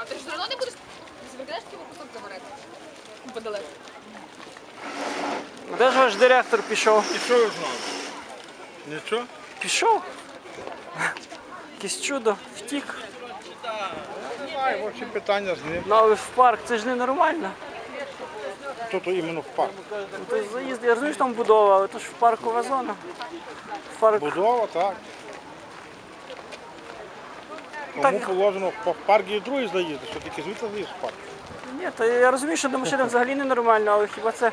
А ти ж все одно не будеш викидаєш такий кусок заберете? Подалеку. Де ж ваш директор пішов? І що ви знали? Нічого? Пішов? Якесь чудо, втік. Немає, ваші питання з ним. Ну але в парк це ж ненормально. Хто то іменно в парк? Ну, то заїзд, я розумію, що там будова, але то ж в паркова зона. В Парк. Будова, так. Тому положено в парк і другий заїзд, що тільки звідти заїзд в парк. Ні, то я розумію, що до машини взагалі ненормально, але хіба це.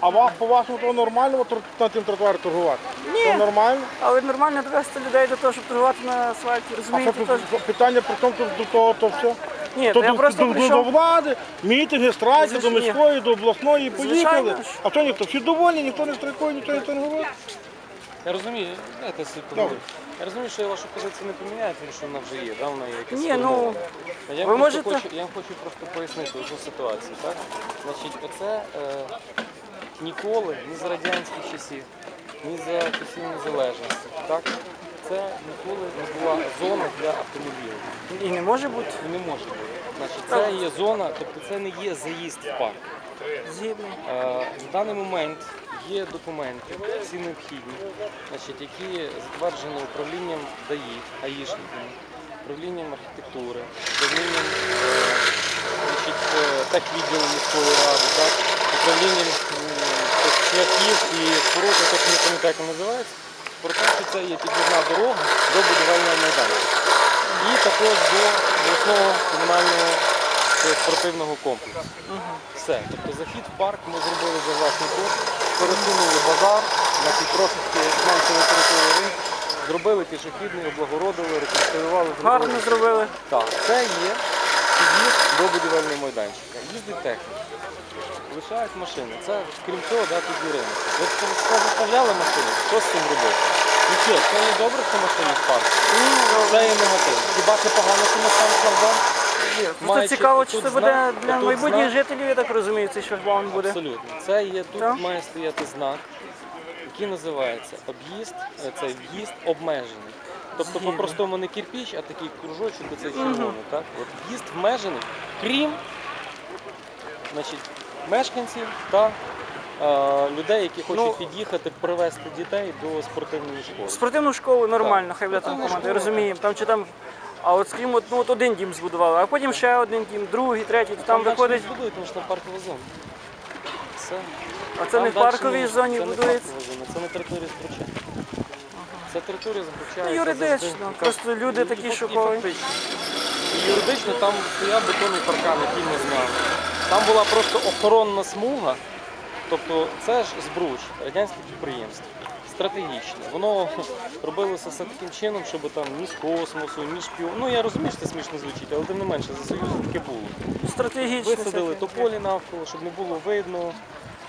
А вам по-вашому то нормально от на тим тротуарі торгувати? Ні. То нормально? Але нормально довести людей до того, щоб торгувати на асфальті, А що розумієте? тут Тож... питання при тому, то до того, то все? Ні, То то я до, просто до, до, до прийшов. влади, мітинги, страйки, до Звичайно. міської, до обласної, і поїхали. Звичайно ж. А то ніхто, всі довольні, ніхто не страйкує, ніхто не торгує. Я розумію, собі поговорити. Я розумію, що я вашу позицію не поміняю, тому що вона вже є, да, вона є якась Ні, ну, я ви просто можете- хочу, я вам хочу просто пояснити цю ситуацію. Так? Значить, оце е, ніколи, ні з радянських часів, ні за часів незалежності, так? це ніколи не була зона для автомобілів. І не може бути І не може бути. Значить, це є зона, тобто це не є заїзд в парк. згідно. Е, В даний момент є документи, всі необхідні, значить, які затверджені управлінням ДАІ, АІшниками, управлінням архітектури, управлінням е, значить, е, техвідділу міської ради, так, управлінням шляхів і споруд, я точно не пам'ятаю, як вони називаються, про те, що це є під'їзна дорога до будівельного майданчика. І також до обласного комунального е, спортивного комплексу. Все. Тобто захід в парк ми зробили за власний кошт, пересунули базар, значить, трошечки зменшили територію ринку, зробили пішохідний, облагородили, реконструювали. Гарно зробили. Так, це є під'їзд до будівельного майданчика. Їздить техніка. Лишають машини. Це крім цього, да, тут є ринок. Ви заставляли машину, що з цим робити? Нічого, це не добре, що машини в парку. Це є негатив. Хіба це погано, що ми ставимо Просто цікаво, чи це буде для майбутніх знак. жителів, я так розумію, цей шлагбаум буде. Абсолютно. Це є тут Так. має стояти знак, який називається об'їзд, е, цей в'їзд обмежений. Тобто по-простому не кирпіч, а такий кружочок, оцей червоний. Так? От в'їзд обмежений, крім значить, мешканців та е, людей, які хочуть Ну, під'їхати, привезти дітей до спортивної школи. Спортивну школу нормально, хай буде там Спортивна команда, школа, розуміємо. Там чи там. А от скажімо, от, ну, от один дім збудували, а потім ще один дім, другий, третій, то там виходить. не збудують, тому що там паркова зона. Все. А це Там не в парковій ні, зоні це не паркова зона, Це не територія збруча. Це територія збруча. Ну, яка юридично, просто люди такі фак- і шокові. І Юридично там стояв бетонний паркан, який ми зняли. Там була просто охоронна смуга, тобто це ж збруч, радянське підприємство. Стратегічне. Воно робилося все таким чином, щоб там ні з космосу, ні шпіон. Ну я розумію, що це смішно звучить, але тим не менше за Союзу таке було. Стратегічно. Висадили тополі навколо, щоб не було видно,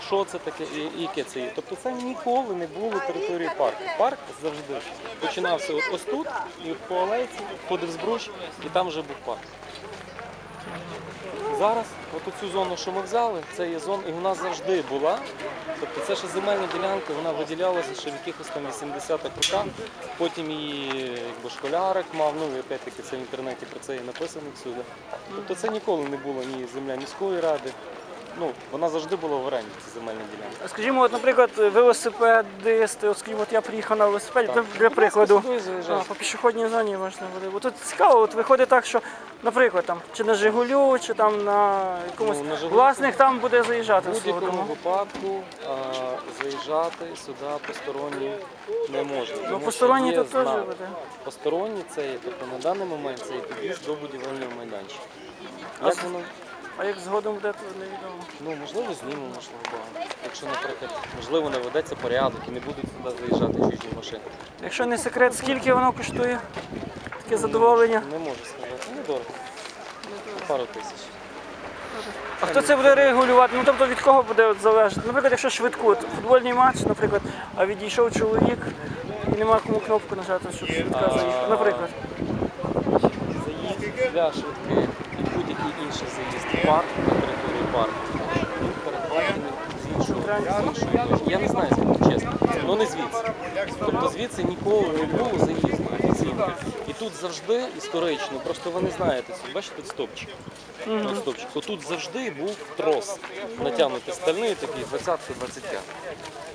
що це таке і яке це є. Тобто це ніколи не було території парку. Парк завжди починався от ось тут, і от по алейці, входив збруч, і там вже був парк. Зараз, от цю зону, що ми взяли, це є зона, і вона завжди була. Тобто це ще земельна ділянка, вона виділялася ще в якихось там 80-х роках. Потім її якби школярик мав, ну і опять-таки це в інтернеті про це і написано всюди. Тобто це ніколи не було ні земля міської ради. Ну, вона завжди була в оренді, ця земельна ділянка. Скажімо, от, наприклад, велосипедисти, от, скажімо, от я приїхав на велосипеді, для, для прикладу. Сюди А, по пішохідній зоні можна буде. Бо тут цікаво, от виходить так, що, наприклад, там, чи на Жигулю, чи там на якомусь Ну, на «Жигулі» власник там буде заїжджати В свого будь-якому дому. випадку а, заїжджати сюди посторонні не можна. тому що Ну, посторонні є тут теж знак. буде. Посторонні це є, тобто на даний момент це є під'їзд до будівельного майданчика. Як воно? А як згодом буде, то невідомо. Ну, можливо, знімемо, можливо, багато. Якщо, наприклад, можливо, наведеться порядок і не будуть сюди заїжджати чужі машини. Якщо не секрет, скільки воно коштує? Таке задоволення. Не можу сказати. Недорого. Пару тисяч. А хто це буде регулювати? Ну тобто від кого буде от залежати? Наприклад, якщо швидку, от футбольний матч, наприклад, а відійшов чоловік і нема кому кнопку нажати, щоб швидка заїхала. Наприклад. Заїзд для швидких і інший заїзд в парк на території парку. Він передбачений з іншого. з іншої точки. Я не знаю, чесно. Ну не звідси. Тобто звідси ніколи не було заїзду офіційно. І тут завжди історично, просто ви не знаєте, бачите тут стопчик. Тут завжди був трос натягнутий стальний, такий 20-25.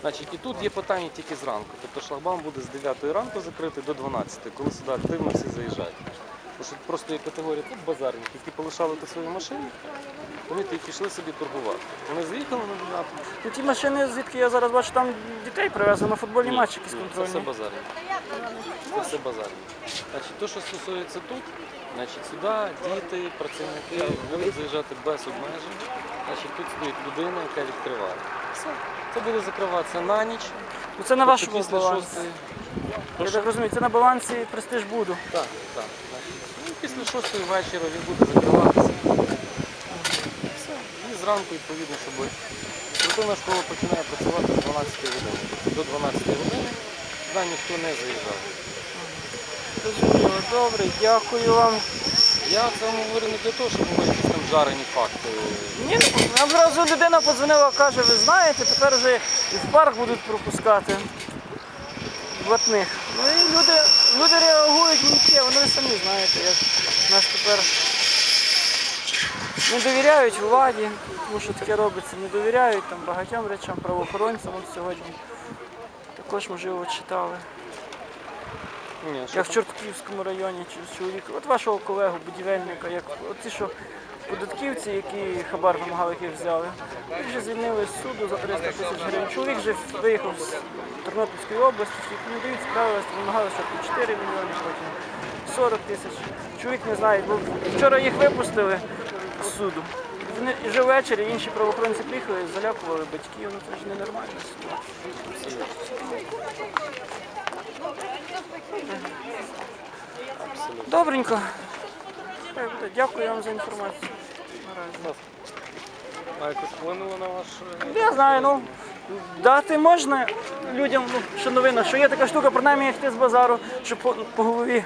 Значить, і тут є питання тільки зранку. Тобто шлагбаум буде з 9 ранку закритий до 12, коли сюди активно всі заїжджають. Тому що просто є категорія тут базарники, які полишали тут свої машини, вони пішли собі торгувати. Вони заїхали на 9 Ну, ті машини, звідки я зараз бачу, там дітей привезли на футбольні Ні, матчі якісь Це все контрольні. базарні. Це все базарні. Значить, то, що стосується тут, значить, сюди діти, працівники будуть заїжджати без обмежень. Значить, тут стоїть людина, яка відкриває. Все. Це буде закриватися на ніч. Ну, Це на тобто вашому після балансі. шостої. Я так розумію, це на балансі престиж буду. Так, так. Ну, після шостої вечора він буде закриватися. Все. І зранку, відповідно, щоб спортивна школа починає працювати з 12 години. До 12 години туди ніхто не заїжджав. Добре, дякую вам. Я це говорю не для того, щоб були якісь там жарені факти. Ні, нам зразу людина подзвонила, каже, ви знаєте, тепер вже і в парк будуть пропускати блатних. Ну і люди, люди реагують миттєво, вони ви самі знаєте, як нас тепер не довіряють владі, тому що таке робиться, не довіряють там багатьом речам, правоохоронцям от сьогодні. Також, можливо, читали. Ні, що Як в там? Чортківському районі чи чоловік, от вашого колегу, будівельника, як оці, що податківці, які хабар вимагали, яких взяли, їх вже звільнили з суду за 300 тисяч гривень. Чоловік вже виїхав з Тернопільської області, не дають вимагали спочатку 4 мільйони, потім 40 тисяч. Чоловік не знає, бо вчора їх випустили з суду. Вони вже ввечері інші правоохоронці приїхали, залякували батьків, ну це ж ненормальна ситуація. Добренько. Дякую вам за інформацію. Наразі. А якось вплинуло на ваш... Я знаю, ну дати можна людям, ну, що новина, що є така штука, принаймні як ти з базару, що по, по голові